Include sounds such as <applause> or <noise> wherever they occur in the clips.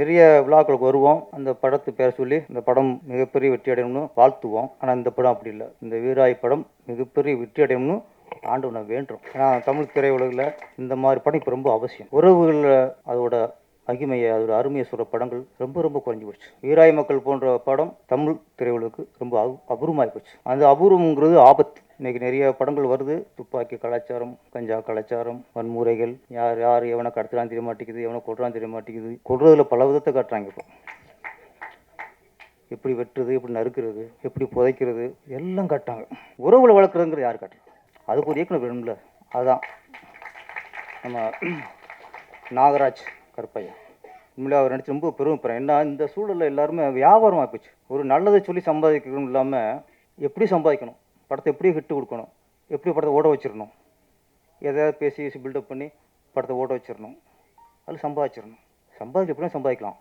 நிறைய விழாக்களுக்கு வருவோம். அந்த படத்து பேர் சொல்லி இந்த படம் மிகப்பெரிய வெற்றி அடையணும்னு வாழ்த்துவோம். ஆனால் இந்த படம் அப்படி இல்லை. இந்த வீராய் படம் மிகப்பெரிய வெற்றி அடையணும்னு ஆண்டவன வேண்டும் ஏன்னா தமிழ் திரையுலகில் இந்த மாதிரி படம் இப்போ ரொம்ப அவசியம். உறவுகளில் அதோட மகிமையை அதோட அருமையை சொல்கிற படங்கள் ரொம்ப ரொம்ப குறைஞ்சி போச்சு. வீராய் மக்கள் போன்ற படம் தமிழ் திரையுலகுக்கு ரொம்ப அபூர்வமாகி போச்சு. அந்த அபூர்வங்கிறது ஆபத்து. இன்றைக்கி நிறைய படங்கள் வருது. துப்பாக்கி கலாச்சாரம் கஞ்சா கலாச்சாரம் வன்முறைகள் யார் யார் எவனை கடத்துறான்னு தெரிய மாட்டேங்குது எவனை கொள்றான்னு தெரிய மாட்டேங்குது. கொள்றதுல பல விதத்தை காட்டுறாங்க இப்போ. எப்படி வெட்டுறது எப்படி நறுக்கிறது எப்படி புதைக்கிறது எல்லாம் காட்டாங்க உறவுகளை வளர்க்குறதுங்கிறது யார் காட்டுறது? அதுக்கு ஒரு இயக்குனர் வேணும்ல. அதுதான் நம்ம நாகராஜ் கற்பையா உண்மையிலே அவர் நடிச்சு ரொம்ப பெருமைப்படுறேன் ஏன்னா இந்த சூழலில் எல்லாருமே வியாபாரம் ஆகிப்போச்சு ஒரு நல்லதை சொல்லி சம்பாதிக்கணும் இல்லாமல் எப்படி சம்பாதிக்கணும்? படத்தை எப்படி ஹிட்டு கொடுக்கணும். எப்படி படத்தை ஓட வச்சிடணும். எதையாவது பேசி பேசி பில்டப் பண்ணி படத்தை ஓட வச்சிடணும். அதில் சம்பாதிச்சிடணும். சம்பாதிக்க எப்படியும் சம்பாதிக்கலாம்.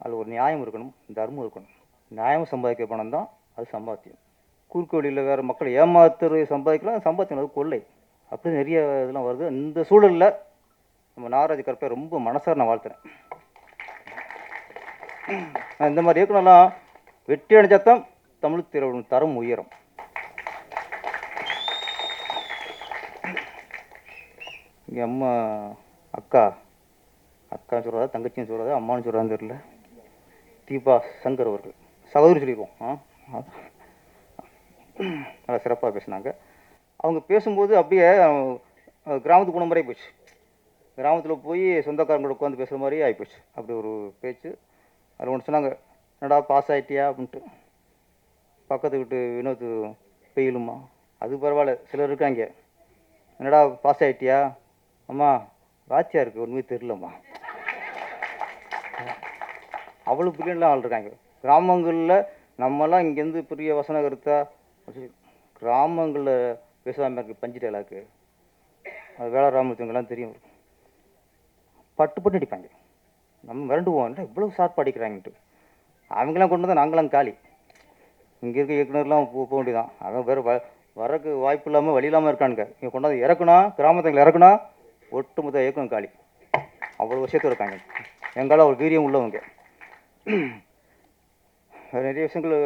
அதில் ஒரு நியாயம் இருக்கணும் தர்மம் இருக்கணும். நியாயம் சம்பாதிக்க பணம் தான் அது சம்பாத்தியம். குறுக்கு வழியில் வேறு மக்களை ஏமாத்துறது சம்பாதிக்கலாம் சம்பாத்தியம் அது கொள்ளை. அப்படி நிறைய இதெல்லாம் வருது. இந்த சூழலில் நம்ம நாராஜ் கருப்பை ரொம்ப மனசார நான் வாழ்த்துறேன். நான் இந்த மாதிரி இயக்குனர்லாம் வெற்றி அடைஞ்சா தான் தமிழ் திரையுலகின் தரம் உயரும். எங்கள் அம்மா அக்கா. அக்கா சொல்கிறதா தங்கச்சின்னு சொல்கிறதா அம்மான்னு சொல்கிறான்னு தெரியல. தீபா சங்கர் அவர்கள். சகோதரி சொல்லிடுவோம் ஆ நல்லா சிறப்பாக பேசினாங்க. அவங்க பேசும்போது அப்படியே கிராமத்து போன மாதிரியே போச்சு. கிராமத்தில் போய் சொந்தக்காரங்களோட உட்காந்து பேசுகிற மாதிரியே ஆகிப்போச்சு அப்படி ஒரு பேச்சு. அதில் ஒன்று சொன்னாங்க என்னடா பாஸ் ஆகிட்டியா அப்படின்ட்டு. பக்கத்து வீட்டு வினோத் பெயிலுமா. அது பரவாயில்ல சிலர் இருக்காங்க. என்னடா பாஸ் ஆகிட்டியா அம்மா ராச்சியாருக்கு ஒன்றுமே தெரிலம்மா அவ்வளோ பிரியாணிலாம் ஆள் இருக்காங்க கிராமங்களில் நம்மலாம் இங்கேருந்து பெரிய வசன கருத்தா கிராமங்களில் பேசாமல் இருக்குது பஞ்சு டைலாக்கு. அது வேளாராமத்துங்கெல்லாம் தெரியும். பட்டு பட்டு அடிப்பாங்க. நம்ம மிரண்டுவோம் இல்லை இவ்வளோ ஷார்ப்பாக அடிக்கிறாங்கன்ட்டு. அவங்களாம் கொண்டு வந்தால் நாங்களாம் காலி. இங்கே இருக்க இயக்குனர்லாம் போக வேண்டியதான் அவன் வேறு வ வரக்கு வாய்ப்பு இல்லாமல் வழி இல்லாமல் இருக்கானுங்க. இங்கே கொண்டாந்து இறக்குனா கிராமத்தில் இறக்குனா ஒட்டுமொத்த இயக்கம் காலி. அவ்வளோ விஷயத்தில் இருக்காங்க. எங்களால் ஒரு வீரியம் உள்ளவங்க நிறைய விஷயங்கள்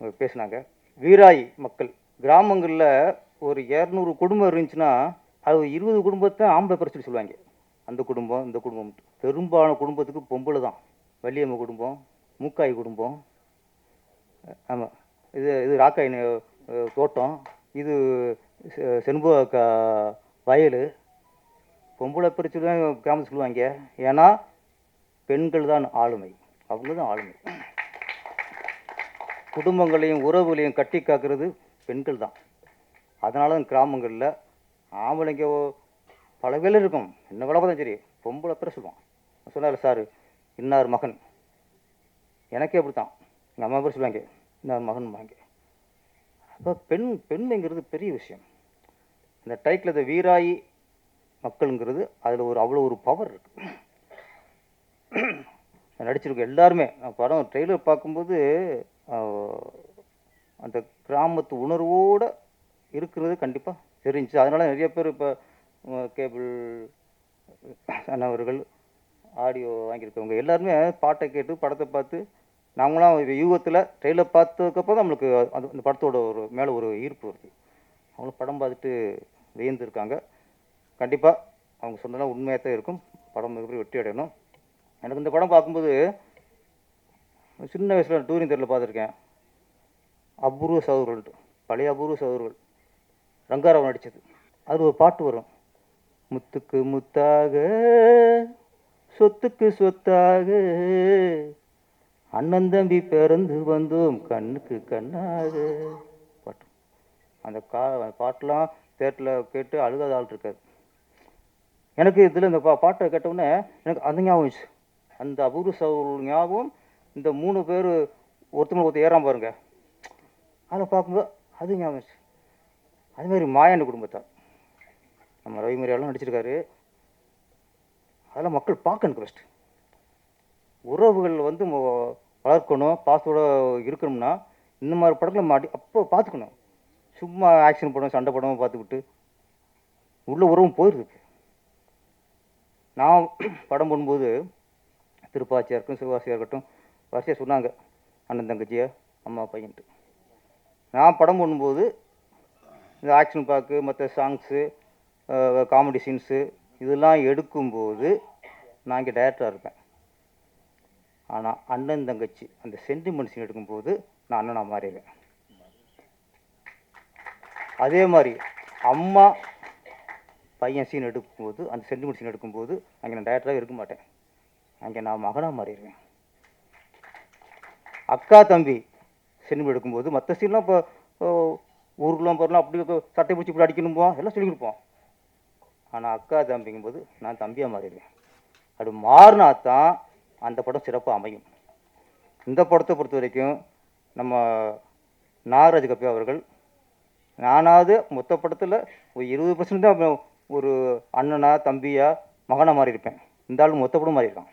பேசினாங்க பேசுனாங்க. வீராய் மக்கள். கிராமங்களில் ஒரு இரநூறு குடும்பம் இருந்துச்சுன்னா அது ஒரு இருபது குடும்பத்தை ஆம்பளை பிரச்சனை சொல்லுவாங்க. அந்த குடும்பம் இந்த குடும்பம். பெரும்பாலான குடும்பத்துக்கு பொம்பளை தான். வள்ளியம்மை குடும்பம் மூக்காய் குடும்பம். ஆமாம் இது இது ராக்காய் தோட்டம். இது செ- செண்பக வயல் பொம்பளை பிரச்சனை தான் கிராமத்தில் சொல்லுவாங்க ஏன்னா பெண்கள் தான் ஆளுமை. அவங்க தான் ஆளுமை. குடும்பங்களையும் உறவுகளையும் கட்டி காக்கிறது பெண்கள் தான். அதனால தான் கிராமங்களில் ஆம்பளைங்க பல வேலை இருக்கும். என்ன வேலை தான் சரி பொம்பளை பேர் சொல்லுவான். சொன்னார் சார் இன்னார் மகன். எனக்கே அப்படி தான் எங்கள் அம்மா பேர் சொல்லுவாங்க இன்னார் மகன் வாங்க அப்போ பெண் பெண்மைங்கிறது பெரிய விஷயம். இந்த டைட்டில் இந்த வீராயி மக்களுங்கிறது அதில் ஒரு அவ்வளோ ஒரு பவர் இருக்குது <clears throat> நடிச்சிருக்க எல்லாருமே படம் ட்ரெய்லர் பார்க்கும்போது அந்த கிராமத்து உணர்வோடு இருக்கிறது கண்டிப்பாக தெரிஞ்சுச்சு அதனால நிறைய பேர் இப்போ கேபிள் அண்ணவர்கள் ஆடியோ வாங்கியிருக்கவங்க எல்லாருமே பாட்டை கேட்டு படத்தை பார்த்து நாங்களாம் யூகத்தில் ட்ரெயிலர் பார்த்ததுக்கப்புறம் நம்மளுக்கு அது அந்த படத்தோட ஒரு மேலே ஒரு ஈர்ப்பு வருது. அவங்களும் படம் பார்த்துட்டு வியந்திருக்காங்க. கண்டிப்பாக அவங்க சொன்னதெல்லாம் உண்மையாக தான் இருக்கும். படம் மிகப்பெரிய வெற்றி அடையணும். எனக்கு இந்த படம் பார்க்கும்போது சின்ன வயசில் டூரிங் தெருவில் பார்த்துருக்கேன். அபூர்வ சகோதரர்கள் பழைய அபூர்வ சகோதரர்கள் ரங்காராவ் நடித்தது அது ஒரு பாட்டு வரும். முத்துக்கு முத்தாக சொத்துக்கு சொத்தாக அண்ணன் தம்பி பிறந்து வந்தோம் கண்ணுக்கு கண்ணாக. பாட்டு. அந்த கா பாட்டெலாம் தேட்டரில் கேட்டு அழுகாத ஆள் இருக்காது எனக்கு இதில் இந்த பா பாட்டை கேட்டவுடனே எனக்கு அந்த ஞாபகம் அந்த அபூர்வ சகோதரர்கள் ஞாபகம் இந்த மூணு பேர் ஒருத்தவங்க ஒருத்தர் ஏறாம பாருங்க. அதில் பார்க்கும்போது அது ஞாபகம் வந்துச்சு. மாயாண்ட மாதிரி குடும்பத்தார் நம்ம ரவி மரியாலாம் நடிச்சிருக்காரு. அதெல்லாம் மக்கள் பார்க்கணும் ஃபஸ்ட்டு உறவுகள் வந்து வளர்க்கணும் பாசத்தோட இருக்கணும்னா இந்த மாதிரி படங்களை மாட்டி அப்போ பார்த்துக்கணும். சும்மா ஆக்ஷன் படம் சண்டை படமாக பார்த்துக்கிட்டு உள்ள உறவும் போயிருக்கு நான் படம் பண்ணும்போது திருப்பாச்சியாக இருக்கும் சிவகாசியாக இருக்கட்டும் வரிசையாக சொன்னாங்க அண்ணன் தங்கச்சியை அம்மா பையன்ட்டு. நான் படம் பண்ணும்போது இந்த ஆக்ஷன் பார்க்கு மற்ற சாங்ஸு காமெடி சீன்ஸு இதெல்லாம் எடுக்கும்போது நான் இங்கே டைரக்டராக இருப்பேன். ஆனால் அண்ணன் தங்கச்சி அந்த சென்டிமெண்ட் சீன் எடுக்கும்போது நான் அண்ணனாக மாறிடுவேன். அதே மாதிரி அம்மா பையன் சீன் எடுக்கும்போது அந்த சென்டிமெண்ட் சீன் எடுக்கும்போது அங்கே நான் டேரக்டராக இருக்க மாட்டேன். அங்கே நான் மகனாக மாறிடுவேன். அக்கா தம்பி சென்டிமெண்ட் எடுக்கும்போது மற்ற சீன்லாம் இப்போ ஊருக்குலாம் போகிறலாம் அப்படி சட்டை பிடிச்சி இப்படி அடிக்கணும்போ? எல்லாம் சொல்லி கொடுப்போம். ஆனால் அக்கா தம்பிங்கும்போது நான் தம்பியாக மாறிடுவேன். அப்படி மாறினா தான் அந்த படம் சிறப்பாக அமையும். இந்த படத்தை பொறுத்த வரைக்கும் நம்ம நாகராஜ் கப்பி அவர்கள் நானாவது மொத்த படத்தில் ஒரு இருபது பர்சன்ட் தான் ஒரு அண்ணனா தம்பியா மகனா மாறி இருப்பேன் இந்த ஆள் மொத்த படம் மாறி இருக்கான்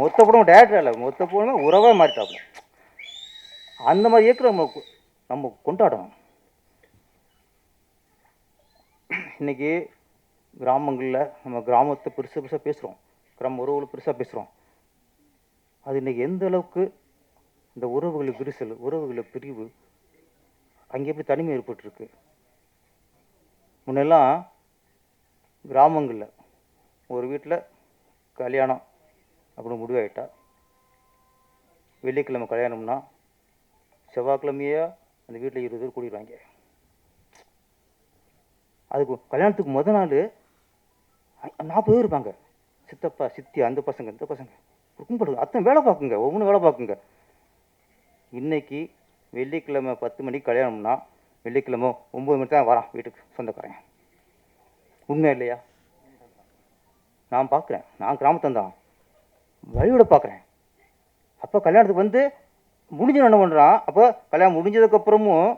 மொத்த படம் டேரக்டர் இல்லை மொத்த படம் உறவாக மாறிட்டாப்புல அந்த மாதிரி இயக்கிற நம்ம நம்ம கொண்டாடணும். இன்னைக்கு கிராமங்களில் நம்ம கிராமத்தை பெருசாக பெருசாக பேசுகிறோம் கிராம உறவுகளை பெருசாக பேசுகிறோம் அது இன்னைக்கு எந்த அளவுக்கு இந்த உறவுகளை விரிசல் உறவுகளை பிரிவு அங்கே எப்படி தனிமை ஏற்பட்டுருக்கு? முன்னெல்லாம் கிராமங்களில் ஒரு வீட்டில் கல்யாணம் அப்படின்னு முடிவாயிட்டா. வெள்ளிக்கிழமை கல்யாணம்னா செவ்வாய்க்கிழமையே அந்த வீட்டில் இருபது பேர் கூடிடுவாங்க அதுக்கு கல்யாணத்துக்கு முத நாள் நாற்பது பேர் இருப்பாங்க. சித்தப்பா சித்தி அந்த பசங்க இந்த பசங்க. கும்பல் அத்தனை வேலை பார்க்குங்க ஒவ்வொன்றும் வேலை பார்க்குங்க. இன்னைக்கு வெள்ளிக்கிழமை பத்து மணிக்கு கல்யாணம்னா வெள்ளிக்கிழமை ஒம்பது மணிக்கு தான் வரான் வீட்டுக்கு சொந்தக்காரன். உண்மை இல்லையா? நான் பார்க்குறேன். நான் கிராமத்தந்தான் வழியோட பார்க்குறேன். அப்போ கல்யாணத்துக்கு வந்து முடிஞ்சு என்ன பண்ணுறான் அப்போ கல்யாணம் முடிஞ்சதுக்கப்புறமும்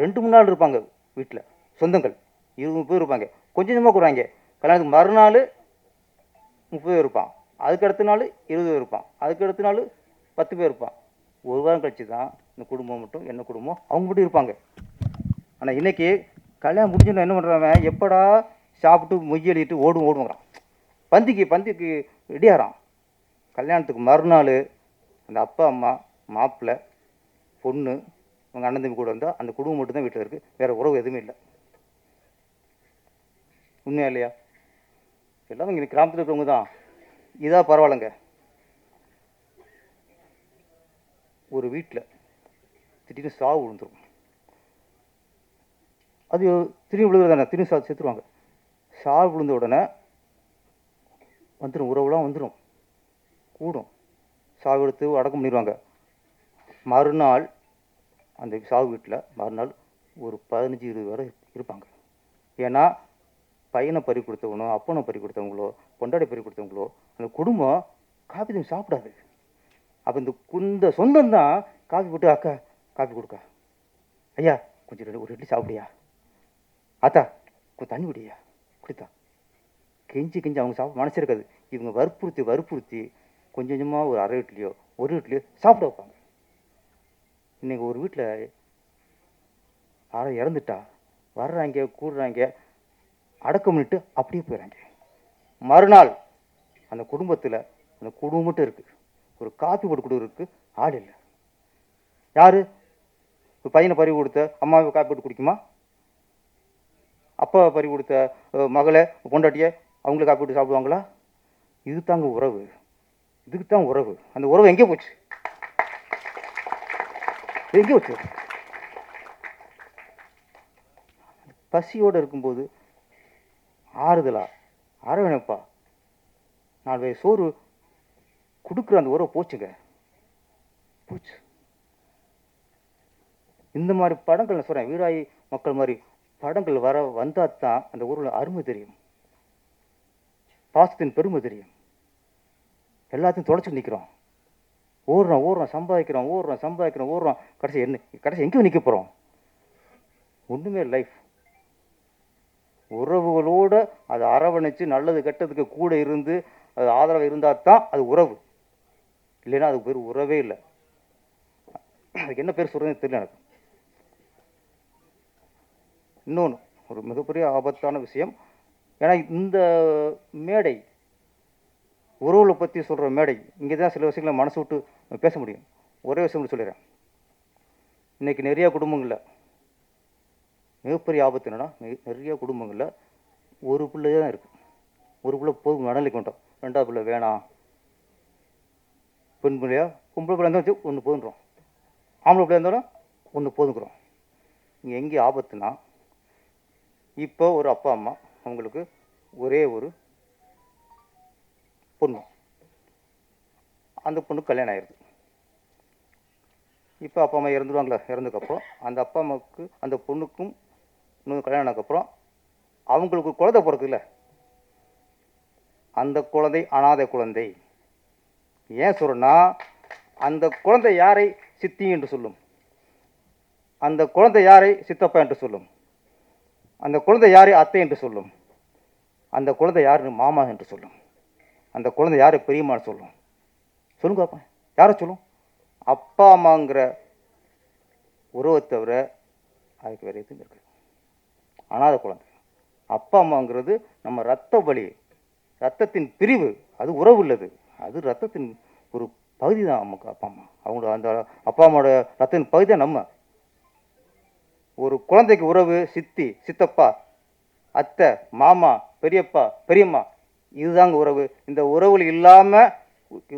ரெண்டு மூணு நாள் இருப்பாங்க வீட்டில் சொந்தங்கள். இருபது பேர் இருப்பாங்க. கொஞ்சம் கொஞ்சமாக கூடுறாங்க கல்யாணத்துக்கு மறுநாள் முப்பது பேர் இருப்பான். அதுக்கு அடுத்த நாள் இருபது பேர் இருப்பான். அதுக்கு அடுத்த நாள் பத்து பேர் இருப்பான். ஒரு வாரம் கழிச்சு தான் இந்த குடும்பம் மட்டும் என்ன குடும்பம் அவங்க மட்டும் இருப்பாங்க. ஆனால் இன்றைக்கி கல்யாணம் முடிஞ்சோன்னு என்ன பண்ணுறவன் எப்படா சாப்பிட்டு மொய் எழுதிட்டு ஓடும் ஓடுங்கிறான் பந்திக்கு பந்திக்கு ரெடியாகிறான். கல்யாணத்துக்கு மறுநாள் அந்த அப்பா அம்மா மாப்பிள்ளை பொண்ணு அவங்க அண்ணன் தம்பி கூட வந்தால் அந்த குடும்பம் மட்டும்தான் வீட்டில் இருக்குது வேறு உறவு எதுவுமே இல்லை. உண்மையா இல்லையா? எல்லாமே இங்கே கிராமத்தில் இருக்கிறவங்க தான். இதாக பரவாயில்லைங்க. ஒரு வீட்டில் திடீர்னு சாவு விழுந்துரும். அது திரும்பி விழுகிறது தானே திரும்பி சா செத்துருவாங்க. சாவு விழுந்த உடனே வந்துடும் உறவுலாம் வந்துடும் கூடும். சாவு எடுத்து அடக்கம் பண்ணிடுவாங்க மறுநாள் அந்த சாவு வீட்டில் மறுநாள் ஒரு பதினஞ்சு இருபது வரை இருப்பாங்க. ஏன்னா பையனை பறி கொடுத்தவனோ அப்பனை பறி கொடுத்தவங்களோ பொண்டாடி பறி கொடுத்தவங்களோ அந்த குடும்பம் காப்பி தண்ணி சாப்பிடாது. அப்போ இந்த குந்த சொந்தம் தான் காப்பி போட்டு அக்கா காப்பி கொடுக்கா. ஐயா கொஞ்சம் ஒரு இட்லி சாப்பிடியா ஆத்தா கொஞ்சம் தண்ணி குடியா? குடித்தா. கெஞ்சி கெஞ்சி அவங்க சாப்பிட மனசு இருக்காது. இவங்க வற்புறுத்தி வற்புறுத்தி கொஞ்சம் கொஞ்சமாக ஒரு அரை வீட்லேயோ ஒரு வீட்லையோ சாப்பிட வைப்பாங்க. இன்னைக்கு ஒரு வீட்டில் யாரோ இறந்துட்டா. வர்றாங்க கூடுறாங்க அடக்கம் பண்ணிட்டு அப்படியே போயிடறாங்க மறுநாள் அந்த குடும்பத்தில் அந்த குடும்பம் மட்டும் இருக்குது ஒரு காப்பி போட்டு கொடுக்குறதுக்கு ஆள் இல்லை. யார்? இப்போ பையனை பறி கொடுத்த அம்மாவை காப்பீட்டு குடிக்குமா? அப்பா பறி கொடுத்த மகளை பொண்டாட்டியை அவங்கள காப்பீட்டு சாப்பிடுவாங்களா? இது தாங்க உறவு. இதுக்கு தான் உறவு. அந்த உறவு எங்கே போச்சு? எங்கே போச்சு? பசியோடு இருக்கும்போது ஆறுதலா அரவணைப்பா. நாலு வயசு சோறு கொடுக்குற அந்த உறவு போச்சுங்க. போச்சு. இந்த மாதிரி படங்கள் நான் சொல்கிறேன் வீராயி மக்கள் மாதிரி படங்கள் வர வந்தால் தான் அந்த ஊரில் அருமை தெரியும். பாசத்தின் பெருமை தெரியும். எல்லாத்தையும் தொடச்சிட்டு நிற்கிறோம் ஓடுறோம் ஓடுறோம் சம்பாதிக்கிறோம் ஓடுறோம் சம்பாதிக்கிறோம் ஓடுறோம். கடைசி என்ன கடைசி எங்கேயும் நிற்க போகிறோம் ஒன்றுமே லைஃப் உறவுகளோட அதை அரவணைச்சு நல்லது கெட்டதுக்கு கூட இருந்து அது ஆதரவு இருந்தால் தான் அது உறவு. இல்லைன்னா அது பேர் உறவே இல்லை. அதுக்கு என்ன பேர் சொல்கிறதுன்னு தெரியல எனக்கு. இன்னொன்று ஒரு மிகப்பெரிய ஆபத்தான விஷயம். ஏன்னா இந்த மேடை உறவுகளை பற்றி சொல்கிற மேடை இங்கே தான் சில விஷயங்களை மனசு விட்டு பேச முடியும். ஒரே விஷயம் சொல்லிடுறேன். இன்றைக்கி நிறையா குடும்பங்களில் மிகப்பெரிய ஆபத்து என்னென்னா நெ- நிறைய குடும்பங்களில் ஒரு பிள்ளை தான் இருக்குது ஒரு பிள்ளை போதும் நடுநிலை கொண்டோம் ரெண்டாவது பிள்ளை வேணாம். பெண் பிள்ளையா? பொம்பளை பிள்ளை இருந்தால் வச்சு ஒன்று போதுன்றோம் ஆம்பளை பிள்ளை இருந்தாலும் ஒன்று போதுங்கிறோம் இங்கே எங்கே ஆபத்துனா இப்போ ஒரு அப்பா அம்மா அவங்களுக்கு ஒரே ஒரு பொண்ணு. அந்த பொண்ணுக்கு கல்யாணம் ஆயிடுது இப்போ அப்பா அம்மா இறந்துடுவாங்களா இறந்ததுக்கப்புறம் அந்த அப்பா அம்மாவுக்கு அந்த பொண்ணுக்கும் இன்னும் கல்யாணம் ஆனதுக்கப்புறம் அவங்களுக்கு குழந்தை பிறக்குதுல்ல? அந்த குழந்தை அனாதை குழந்தை. ஏன் சொல்கிறேன்னா அந்த குழந்தை யாரை? சித்தி என்று சொல்லும். அந்த குழந்தை யாரை? சித்தப்பா என்று சொல்லும். அந்த குழந்தை யார்? அத்தை என்று சொல்லும். அந்த குழந்தை யார் மாமா என்று சொல்லும். அந்த குழந்தை யார்? பெரியம்மான்னு சொல்லும். சொல்லுங்க அப்பா. யாரை சொல்லும்? அப்பா அம்மாங்கிற உறவை தவிர அதுக்கு வேறு எதுவும் இருக்குது. அனாதை குழந்தை. அப்பா அம்மாங்கிறது நம்ம ரத்த வழி ரத்தத்தின் பிரிவு அது உறவு உள்ளது. அது ரத்தத்தின் ஒரு பகுதி தான் நமக்கு அப்பா அம்மா. அவங்களோட அந்த அப்பா அம்மாவோட ரத்தத்தின் பகுதி தான் நம்ம. ஒரு குழந்தைக்கு உறவு சித்தி சித்தப்பா அத்தை மாமா பெரியப்பா பெரியம்மா இதுதாங்க உறவு. இந்த உறவுகள் இல்லாமல்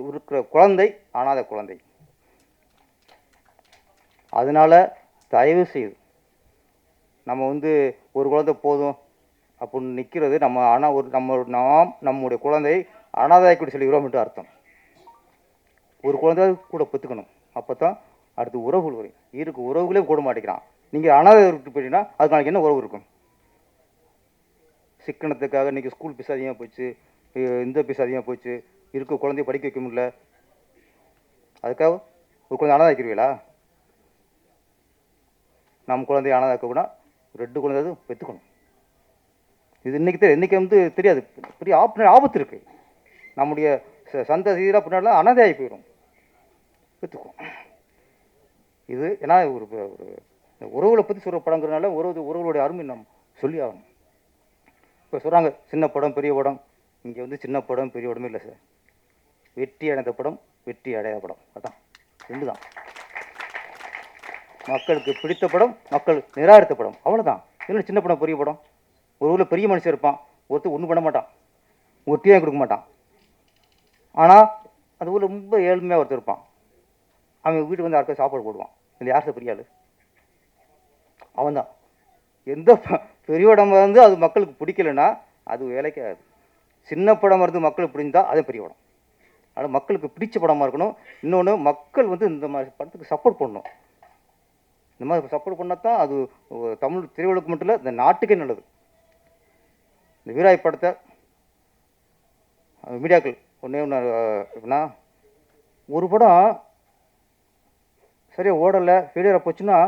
இருக்கிற குழந்தை அனாதை குழந்தை. அதனால தயவு செய்து நம்ம வந்து ஒரு குழந்தை போதும் அப்படின்னு நிற்கிறது நம்ம ஆனால் ஒரு நம்ம நாம் நம்முடைய குழந்தை அனாதாய்க்குடி சொல்லுகிறோம் என்று அர்த்தம். ஒரு குழந்தை கூட பெற்றுக்கணும். அப்போ தான் அடுத்து உறவுகள் வரும். இருக்கு உறவுகளே கூட மாட்டேங்கிறான் நீங்கள் அனாதை விட்டு போயிட்டீங்கன்னா அதுக்கு நாளைக்கு என்ன உறவு இருக்கும்? சிக்கனத்துக்காக இன்றைக்கி ஸ்கூல் ஃபீஸ் அதிகமாக போச்சு இந்த ஃபீஸ் அதிகமாக போச்சு இருக்க குழந்தைய படிக்க வைக்க முடியல. அதுக்காக ஒரு குழந்தை அனாதை வைக்கிறீங்களா நம்ம குழந்தைய அனாதை வைக்கக்கூடா ரெண்டு குழந்தையாவது பெற்றுக்கணும். இது இன்னைக்கு தெரியும் இன்றைக்கி வந்து தெரியாது. பெரிய ஆப் ஆபத்து இருக்குது நம்முடைய ச- சந்ததியராக பின்னாடிலாம் அனாதையாகி போயிடும் பெற்றுக்கும் இது ஏன்னா ஒரு ஒரு இந்த உறவுகளை பற்றி சொல்கிற படங்கிறனால உறவு உறவுகளுடைய அருமை நம்ம சொல்லி ஆகணும். இப்போ சொல்கிறாங்க சின்ன படம் பெரிய படம். இங்கே வந்து சின்ன படம் பெரிய படமே இல்லை சார். வெற்றி அடைந்த படம் வெற்றி அடையாத படம். அதான். ரெண்டு தான் மக்களுக்கு பிடித்த படம் மக்கள் நிராகரித்த படம். அவ்வளோதான் இல்லை சின்ன படம் பெரிய படம். ஒரு ஊரில் பெரிய மனுஷன் இருப்பான். ஒருத்தர் ஒன்றும் பண்ண மாட்டான். ஒரு கொடுக்க மாட்டான். ஆனால் அந்த ஊரில் ரொம்ப ஏழ்மையாக ஒருத்தர் இருப்பான். அவன் வீட்டுக்கு வந்து யாருக்கும் சாப்பாடு போடுவான். இல்லை யார் சார் பெரிய ஆள்? அவன் தான் எந்த பெரிய படம் வந்து அது மக்களுக்கு பிடிக்கலன்னா அது வேலைக்கு ஆகாது சின்ன படம் வந்து மக்களுக்கு பிடிந்தா அது பெரிய படம். அதனால் மக்களுக்கு பிடிச்ச படமாக இருக்கணும். இன்னொன்று மக்கள் வந்து இந்த மாதிரி படத்துக்கு சப்போர்ட் பண்ணணும். இந்த மாதிரி சப்போர்ட் பண்ணால் தான் அது தமிழ் திரையுலகம் மட்டும் இல்லை இந்த நாட்டுக்கே நல்லது. இந்த வீராய் படத்தை அது மீடியாக்கள் ஒன்றே ஒன்று எப்படின்னா ஒரு படம் சரியாக ஓடலை ஃபெயிலியராக போச்சுன்னா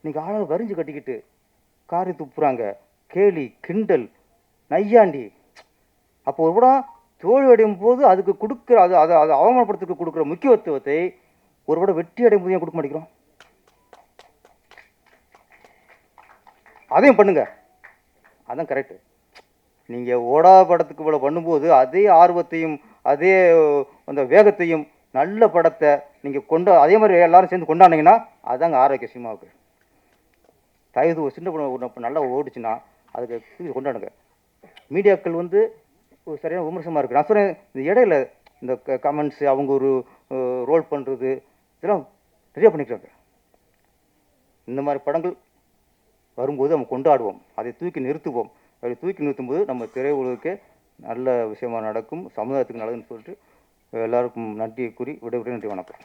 இன்னைக்கு ஆளால் வரிஞ்சு கட்டிக்கிட்டு காரி துப்புறாங்க. கேலி கிண்டல் நையாண்டி. அப்போ ஒரு படம் தோல்வி அடையும் போது அதுக்கு கொடுக்குற அது அதை அதை அவமானப்படுத்துக்கு கொடுக்குற முக்கியத்துவத்தை ஒரு படம் வெற்றி அடையும் போது ஏன் கொடுக்க மாட்டேங்கிறோம்? அதையும் பண்ணுங்க. அதான் கரெக்டு நீங்கள் ஓடா படத்துக்கு இவ்வளோ பண்ணும்போது அதே ஆர்வத்தையும் அதே அந்த வேகத்தையும் நல்ல படத்தை நீங்கள் கொண்டு அதே மாதிரி எல்லாரும் சேர்ந்து கொண்டாடினீங்கன்னா அதாங்க ஆரோக்கிய சினிமாவுக்கு. தயவு ஒரு சின்ன படம் நல்லா ஓடிச்சுன்னா அதுக்கு தூக்கி கொண்டாடுங்க. மீடியாக்கள் வந்து ஒரு சரியான விமர்சனமாக இருக்குது நான் சொன்னேன் இந்த இடையில இந்த கமெண்ட்ஸு அவங்க ஒரு ரோல் பண்ணுறது இதெல்லாம் நிறைய பண்ணிக்கிறாங்க. இந்த மாதிரி படங்கள் வரும்போது நம்ம கொண்டாடுவோம். அதை தூக்கி நிறுத்துவோம். அதை தூக்கி நிறுத்தும்போது நம்ம திரையுலகே நல்ல விஷயமாக நடக்கும் சமுதாயத்துக்கு நல்லதுன்னு சொல்லிட்டு எல்லாருக்கும் நன்றியை கூறி விட நன்றி வணக்கம்.